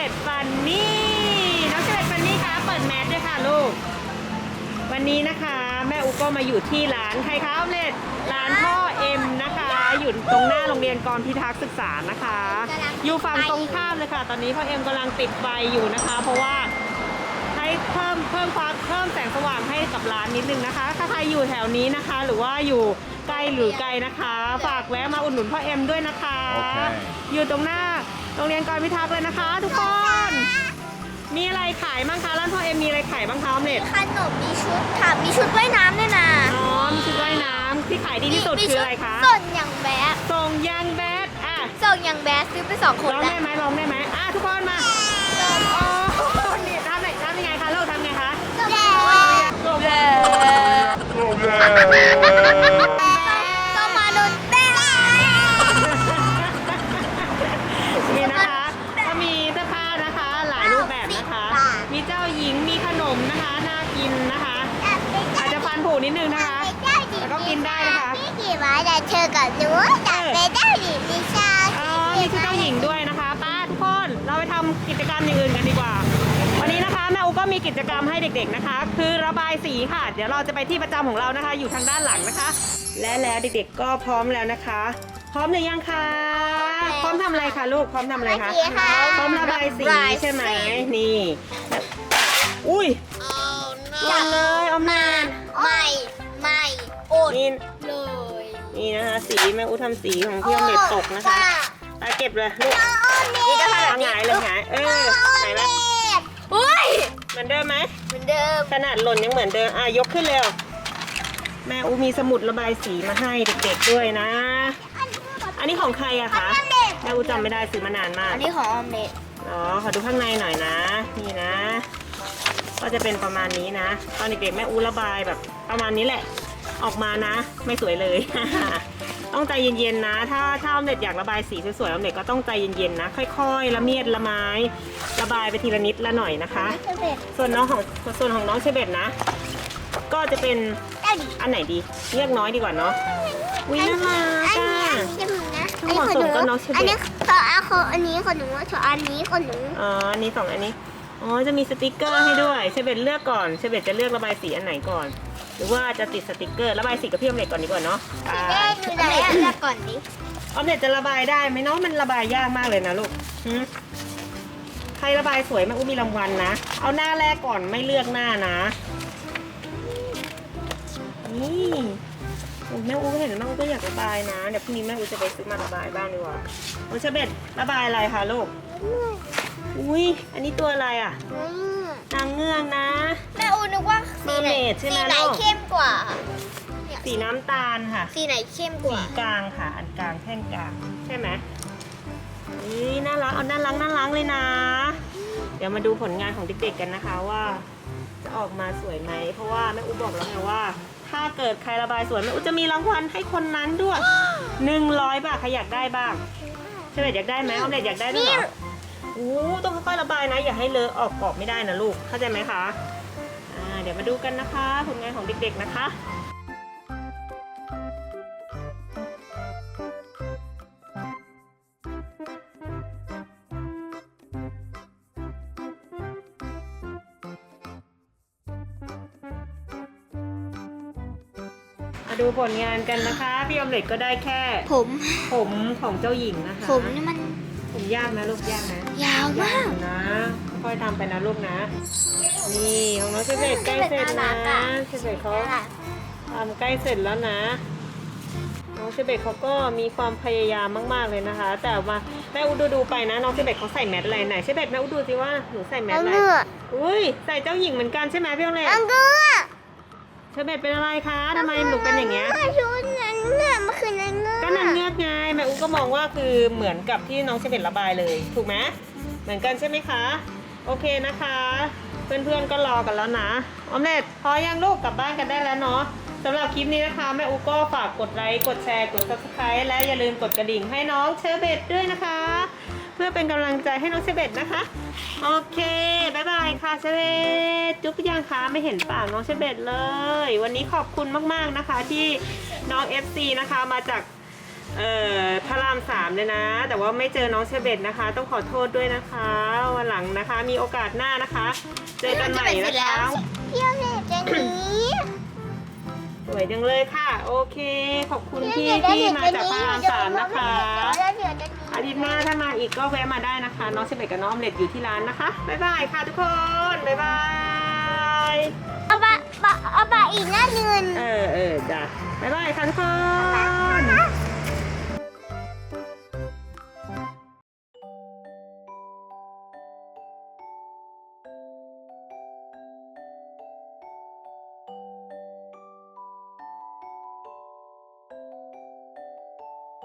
บ็ดฟันนี่น้องเชเบ็ดฟันนี่คะเปิดแมสด้วยค่ะลูก วันนี้นะคะ แม่อุก็มาอยู่ที่ร้านใครคะออมเล็ตร้านพ่อเอ็มนะคะ อยู่ตรงหน้าโรงเรียนกรพิทักษ์ศึกษานะคะ อยู่ฝั่งตรงข้ามเลยค่ะ ตอนนี้พ่อเอ็มกำลังติดไฟอยู่นะคะ เพราะว่าให้เพิ่มเพิ่มความเพิ่มแสงสว่างให้กับร้านนิดนึงนะคะ ถ้าใครอยู่แถวนี้นะคะ หรือว่าอยู่ใกล้หรือไกลนะคะ ฝากแวะมาอุดหนุนพ่อเอ็มด้วยนะคะโอเคอยู่ตรงหน้าโรงเรียนกรพิทักษ์เลยนะคะ ทุกคน มีอะไรขายบ้างคะร้านพ่อเอ็มมีอะไรขายบ้างคะออมเล็ตขนมมีชุดค่ะ มีชุดว่ายน้ำด้วยนะอ๋อมีชุดว่ายน้ำที่ขายดีที่สุดมีคืออะไรคะส่งอย่างแบดส่งยางแบดอะส่งอย่างแบดซื้อไปสองคนร้องแล้วได้ไหมร้องได้ไหมอะทุกคนมาโอ้ แต่เธอกับหนูแต่เป็นเจ้าหญิงนิชาอ๋อมีชุดเจ้าหญิงด้วยนะคะป้าทุกคนเราไปทำกิจกรรมอย่างอื่นกันดีกว่า วันนี้นะคะแม่อุก็มีกิจกรรมให้เด็กๆนะคะ คือระบายสีค่ะ เดี๋ยวเราจะไปที่ประจำของเรานะคะ อยู่ทางด้านหลังนะคะ และแล้วเด็กๆก็พร้อมแล้วนะคะ พร้อมหรือยังคะพร้อมทำอะไรคะลูกพร้อมทำอะไรคะพร้อมระบายสีใช่ไหมนี่อุ้ยหล่นเลยออมแมนไม่ ไม่ อด นี่เลย นี่นะคะ สีแม่อุทำสีของพี่ออมเล็ตตกนะคะอะเก็บเลยลูกนี่จะเอาหงายเลยหงายเออไหนละอุ้ยเหมือนเดิมไหมเหมือนเดิมขนาดหล่นยังเหมือนเดิมอะยกขึ้นเร็วแม่อูมีสมุดระบายสีมาให้เด็กๆด้วยนะ อันนี้ของใครอะคะแม่อูจำไม่ได้ซื้อมานานมากอันนี้ของออมเล็ตอ๋อขอดูข้างในหน่อยนะ นี่นะ ก็จะเป็นประมาณนี้นะ ตอนเด็กๆแม่อูระบายแบบประมาณนี้แหละ ออกมานะ ไม่สวยเลย ต้องใจเย็นๆนะ ถ้าถ้าออมเล็ตอยากระบายสีสวยๆออมเล็ตก็ต้องใจเย็นๆนะ ค่อยๆ ละเมียดละไม้ระบายไปทีละนิดละหน่อยนะคะส่วนน้องของส่วนของน้องเชเบตนะ ก็จะเป็นเจ้าหญิงอันไหนดีเลือกน้อยดีกว่าเนาะวิน่ารักอันอะ นี้อันนี้นะทั้งหมดส่งกับน้องเชเบต อันนี้ขอเอาของอันนี้ของหนูขออันนี้ของหนูอ๋ออันนี้สองอันนี้ อ๋อ จะมีสติกเกอร์ให้ด้วย เชเบตเลือกก่อน เชเบตจะเลือกระบายสีอันไหนก่อน หรือว่าจะติดสติกเกอร์ระบายสีกับพี่ออมเล็ตก่อนดีกว่าเนาะอ่าได้ดูได้เลือกก่อนดิออมเล็ตจะระบายได้ไหมเนาะมันระบายยากมากเลยนะลูกหืมใครระบายสวยแม่อุ้มมีรางวัลนะ เอาหน้าแรกก่อนไม่เลือกหน้านะ นี่แม่อูเห็นแม่อูก็อยากระบายนะ เดี๋ยวพรุ่งนี้แม่อูจะไปซื้อมาระบายบ้างดีกว่าโอเชเบตระบายอะไรคะลูก อุ้ยอันนี้ตัวอะไรอะ นางเงือกนะ แม่อูนึกว่าสีไหน Mermaid ใช่ไหมสีไหนลูก เข้มกว่าสีน้ำตาลค่ะ สีไหนเข้มกสีว่า กลางค่ะ อันกลางแท่งกลางใช่ไหมนี่น่ารักเอาน่ารักน่ารักเลยนะ เดี๋ยวมาดูผลงานของเด็กๆกันนะคะว่าจะออกมาสวยไหม เพราะว่าแม่อูบอกแล้วไงว่า ถ้าเกิดใครระบายสวยแม่อูจะมีรางวัลให้คนนั้นด้วยหนึ่งร้อยบาทใครอยากได้บ้างใช่ไหมอยากได้ไหมออมเด็กอยากได้ด้วยเหรอ อู้ต้องค่อยๆระบายนะ อย่าให้เลอะออกกรอบไม่ได้นะลูก เข้าใจไหมคะอ่าเดี๋ยวมาดูกันนะคะผลงานของเด็กๆนะคะมาดูผลงานกันนะคะ พี่ออมเล็ตก็ได้แค่ ผม ผมของเจ้าหญิงนะคะผมนี่มัน ผมยากนะลูกยากนะ ยาวมากอยู่นะค่อยๆทำไปนะลูกนะ นี่ของน้องเชเบตใกล้เสร็จนะเชเบตเขาทำใกล้เสร็จแล้วนะน้องเชเบตเขาก็มีความพยายามมาก ๆ เลยนะคะ แต่มาแม่อุดูดูๆไปนะน้องเชเบตเขาใส่แมสอะไรไหนเชเบตแม่อุดูสิว่าหนูใส่แมสอังอะไรเงือกอุ้ยใส่เจ้าหญิงเหมือนกันใช่ไหมพี่ออมเล็ตอังเงือกเชเบตเป็นอะไรคะทำไมหนูเป็นอย่างเงี้ยชุดอังเงือกมันคืออังเงือกก็นางเงือกไงแม่อุ๊ก็มองว่าคือเหมือนกับที่น้องเชเบตระบายเลยถูกไหมเห มือนกันใช่ไหมคะ โอเคนะคะ เพื่อนๆก็รอกันแล้วนะออมเล็ตพอยังลูกกลับบ้านกันได้แล้วเนาะสำหรับคลิปนี้นะคะ แม่อุก็ฝากกดไลค์ กดแชร์ กด subscribe และอย่าลืมกดกระดิ่งให้น้องเชอร์เบตด้วยนะคะ เพื่อเป็นกำลังใจให้น้องเชอร์เบตนะคะ โอเคบ๊ายบายค่ะเชอร์เบตจุ๊บยังคะไม่เห็นปากน้องเชอร์เบตเลย วันนี้ขอบคุณมากๆนะคะที่น้อง FC นะคะมาจาก เอ่อพระรามสามเลยนะ แต่ว่าไม่เจอน้องเชเบตนะคะ ต้องขอโทษด้วยนะคะวันหลังนะคะ มีโอกาสหน้านะคะ เจอกันใหม่นะคะเที่ยวเด็กจะหนีสวยจังเลยค่ะ โอเค ขอบคุณที่เที่ยวที่เด็กมาจะจากหพนีระรามสามนะคะแล้วเดี๋ยวจะหนีอาทิตย์หน้าถ้ามาอีกก็แวะมาได้นะคะ น้องเชเบตกับน้องออมเล็ตอยู่ที่ร้านนะคะบ๊ายบายค่ะทุกคนบ๊ายบายเอาปะปะเอาปะอีกหน้าหนึ่งเออเออจ้ะบ๊ายบายค่ะทุกคนนะคะ